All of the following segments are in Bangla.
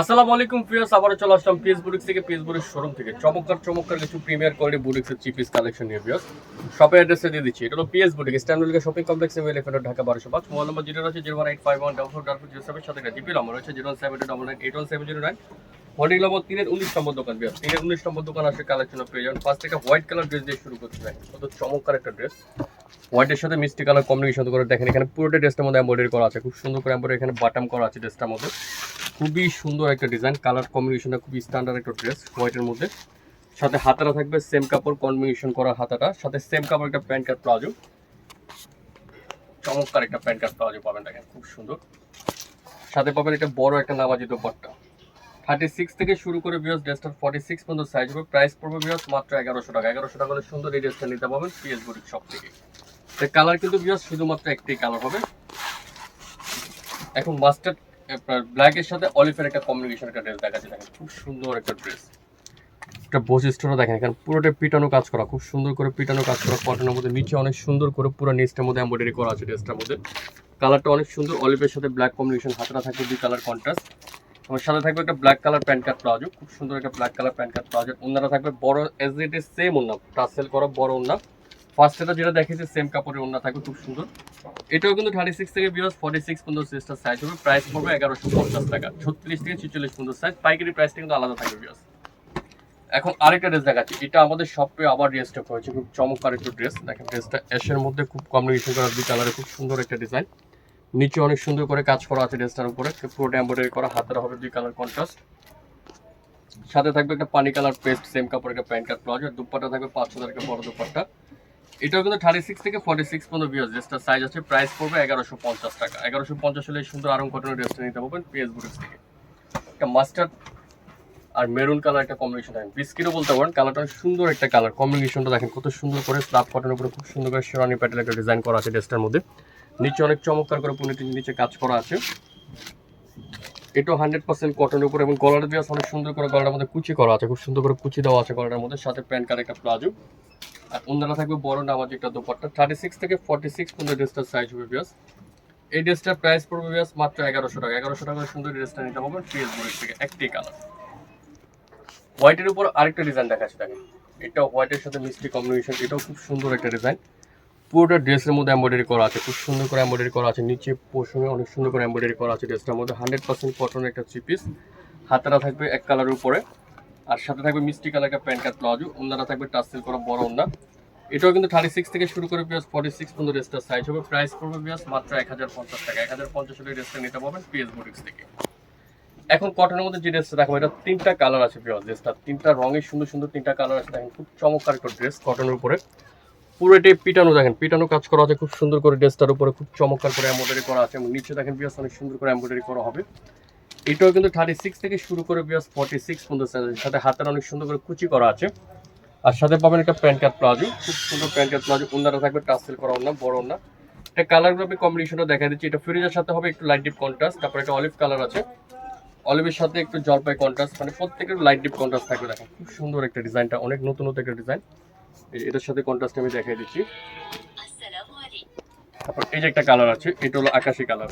আসসালামু আলাইকুম প্রিয়াস আবারও চলে আসলাম পিএস বুটিক্স থেকে পিএস বুটিক্স শোরুম থেকে। চমৎকার চমৎকার কিছু প্রিমিয়ার কোয়ালিটি বুটিক্সের থ্রি পিস কালেকশন নিয়ে প্রিয়াস শপের অ্যাড্রেসে দিয়ে দিচ্ছি, এটা হলো PS boutique standard shopping complex M elephant Dhaka, বারোশো পাঁচ। মোবাইল নম্বর জিরো রয়েছে zero one eight five one double four double zero seven সাথে জিপি নম্বর রয়েছে zero seven two double nine eight one seven zero nine holding number তিনের উনিশ নম্বর দোকান প্রিয়াস তিনের উনিশ নম্বর দোকান আসে কালেকশন পেয়ে যাবেন ফার্স্ট থেকে হোয়াইট কালার ড্রেস দিয়ে শুরু করতে চাই কত চমৎকার একটা ড্রেস হোয়াইটের সাথে মিষ্টি কালার কম্বিনেশন করে দেখেন, এখানে পুরোটা ড্রেসটার মধ্যে এম্বয়ডারি করা আছে। খুব সুন্দর করে এম্বয়ডারি এখানে বাটাম করা আছে ড্রেসটার মধ্যে। খুবই সুন্দর একটা ডিজাইন কালার কম্বিনেশনটা খুবই স্ট্যান্ডার্ড একটা ড্রেস হোয়াইটের মধ্যে। সাথে হাতাটা থাকবে সেম কাপড় কম্বিনেশন করা হাতাটা। সাথে সেম কাপড় একটা প্যান্ট কাট প্লাজো। চমৎকার একটা প্যান্ট কাট প্লাজো পাবেন দেখেন, খুব সুন্দর। সাথে পাবেন একটা বড় একটা নামাজি দোপাট্টা। থার্টি সিক্স থেকে শুরু করে বিয়াস ড্রেসটার ফর্টি সিক্স পর্যন্ত সাইজ হবে। প্রাইস পড়বে বিয়াস মাত্র এগারোশো টাকা। এগারোশো টাকা হলে সুন্দর এই ড্রেসটা নিতে পাবেন পিএস বুটিক সব থেকে। কালার কিন্তু বিয়াস শুধুমাত্র একটাই কালার হবে। এখন মাস্টার্ড আপনার ব্ল্যাকের সাথে অলিভের একটা কম্বিনেশন একটা ড্রেস দেখাচ্ছে, দেখেন, খুব সুন্দর একটা ড্রেস একটা বৈশিষ্ট্যটা দেখেন, এখানে পুরোটা পিটানো কাজ করা, খুব সুন্দর করে পিটানো কাজ করা কটনের মধ্যে, নিচে অনেক সুন্দর করে পুরো নিচটার মধ্যে এম্বয়ডারি করা আছে ড্রেসটার মধ্যে। কালারটা অনেক সুন্দর অলিভের সাথে ব্ল্যাক কম্বিনেশন হাতটা থাকবে দুই কালার কন্ট্রাস্ট আমার সাথে থাকবে একটা black colour pant cut palazzo খুব সুন্দর একটা black colour pant cut palazzo ওনারা থাকবে বড় এস ইট ইস সেম ওনা টাসেল করা বড় ওনা ফার্স্ট যেটা দেখেছি সেম কাপড়ের ওনা থাকবে, খুব সুন্দর। এটাও কিন্তু থার্টি সিক্স থেকে বিয়াস ফর্টি সিক্স পর্যন্ত সিক্সটা সাইজ হবে প্রাইস পড়বে এগারোশো পঞ্চাশ টাকা। ছত্রিশ থেকে ছিচল্লিশ পর্যন্ত সাইজ পাইকারি প্রাইসটা কিন্তু আলাদা থাকবে বিয়াস এখন আরেকটা ড্রেস দেখাচ্ছি, এটা আমাদের শপে আবার রিস্টক হয়েছে খুব চমৎকার একটা ড্রেস দেখেন ড্রেসটা অ্যাশের মধ্যে খুব কম্বিনেশন করা দুই কালারে খুব সুন্দর একটা ডিজাইন নিচে অনেক সুন্দর করে কাজ করা আছে ড্রেসটার উপরে পুরোটা এম্বয়ডারি করা, হাতের হবে দুই কালার কন্ট্রাস্ট সাথে থাকবে একটা পানি কালার পেস্ট সেম কাপড় একটা প্যান্ট কাট আর দুপাট্টা থাকবে পাঁচ হাজার একটা বড় দুপাট্টা। এটাও কিন্তু থার্টি সিক্স থেকে ফর্টি সিক্স পর্যন্ত বিয়াস ড্রেসটার সাইজ আছে প্রাইস পড়বে এগারোশো পঞ্চাশ টাকা। এগারোশো পঞ্চাশ হলে সুন্দর আরং কটনের ড্রেসটা নিতে পারবেন পিএস থেকে। একটা মাস্টার্ড আর মেরুন কালার একটা কম্বিনেশন দেখেন। বিস্কিটও বলতে পারেন কালারটা সুন্দর একটা কালার কম্বিনেশনটা দেখেন, কত সুন্দর করে স্লাব কটনের উপরে খুব সুন্দর করে শেরানি প্যাটেল একটা ডিজাইন করা আছে ড্রেসটার মধ্যে। নিচে অনেক চমৎকার করে পুনেটি নিচে কাজ করা আছে। এটাও হান্ড্রেড পার্সেন্ট কটনের উপর এবং গলাটা দিয়ে অনেক সুন্দর করে গলাটার মধ্যে কুচি করা আছে, খুব সুন্দর করে কুচি দেওয়া আছে গলাটার মধ্যে। সাথে প্যান্ট কার একটা প্লাজো। আর থাকবে, বড় নামাজ একটা দোপাট্টা। থার্টি সিক্স থেকে ফর্টি সিক্স পর্যন্ত ড্রেসটার সাইজ হবে বিয়াস এই ড্রেসটার প্রাইস পড়বে বিয়াস মাত্র এগারোশো টাকা। এগারোশো টাকা সুন্দর ড্রেসটা নিতে পারবেন পিএস বইয়ের থেকে, একটি কালার হোয়াইটের উপর আরেকটা ডিজাইন দেখাচ্ছে দেখেন এটা হোয়াইটের সাথে মিষ্টি কম্বিনেশন এটাও খুব সুন্দর একটা ডিজাইন পুরোটা ড্রেসের মধ্যে এম্বয়ডারি করা আছে, খুব সুন্দর করে এম্বয়ডারি করা আছে। নিচে পোর্শনে অনেক সুন্দর করে এম্বয়ডারি করা আছে ড্রেসটার মধ্যে। হান্ড্রেড পার্সেন্ট কটনের একটা থ্রি পিস হাতারা থাকবে এক কালারের উপরে। আর সাথে থাকবে মিষ্টি কালার একটা প্যান্ট কাট প্লাজো ওনারা থাকবে টাসেল করা বড় ওনা এটাও কিন্তু থার্টি সিক্স থেকে শুরু করে পিএস ফর্টি সিক্স পর্যন্ত ড্রেসটার সাইজ হবে। প্রাইস পড়বে পিএস মাত্র এক হাজার পঞ্চাশ টাকা। এক হাজার পঞ্চাশ হলে ড্রেসটা নিতে পারবেন পিএস বুটিক্স থেকে। এখন কটনের মধ্যে যে ড্রেসটা দেখাবো, এটা তিনটা কালার আছে পিওর ড্রেসটা তিনটা রঙের সুন্দর সুন্দর তিনটা কালার আছে, দেখেন খুব চমৎকার একটা ড্রেস কটনের উপরে। পুরো এটাই পিটানো, দেখেন, পিটানো কাজ করা আছে, খুব সুন্দর করে ড্রেসটার উপরে, খুব চমৎকার করে এম্বয়ডারি করা আছে। এবং নিচে দেখেন বিয়াস অনেক সুন্দর করে এম্বয়ডারি করা হবে। এটাও কিন্তু থার্টি সিক্স থেকে শুরু করে বিয়াস ফর্টি সিক্স পর্যন্ত আছে। সাথে হাতের অনেক সুন্দর করে কুচি করা আছে। আর সাথে পাবেন একটা প্যান্ট কাট প্লাজো খুব সুন্দর প্যান্ট কাট প্লাজো ওনারা থাকবে টাসেল করা ওনা বড় ওনা এটা কালারগুলো আমি কম্বিনেশনটা দেখা দিচ্ছি। এটা ফ্রিজের সাথে হবে একটু লাইট ডিপ কন্ট্রাস্ট তারপরে একটা অলিভ কালার আছে। অলিভের সাথে একটু জলপাই কন্ট্রাস্ট মানে প্রত্যেকের লাইট ডিপ কন্ট্রাস্ট থাকবে দেখেন। খুব সুন্দর একটা ডিজাইনটা। অনেক নতুন নতুন একটা ডিজাইন। এটার সাথে কন্ট্রাস্ট আমি দেখাই দিচ্ছি। তারপর এই যে একটা কালার আছে এটা হলো আকাশি কালার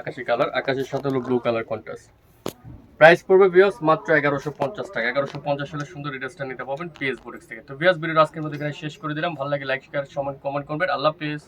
আকাশি কালার, আকাশের সাথে হলো ব্লু কালার কন্ট্রাস্ট প্রাইস পড়বে বিয়াস মাত্র এগারোশো পঞ্চাশ টাকা। এগারোশো পঞ্চাশ হলে সুন্দর ড্রেসটা নিতে পাবেন পিএস বুটিক্স থেকে। তো বিয়াস ভিডিও আজকের মধ্যে এখানে শেষ করে দিলাম। ভালো লাগে লাইক শেয়ার কমেন্ট করবেন। আল্লাহ হাফেজ।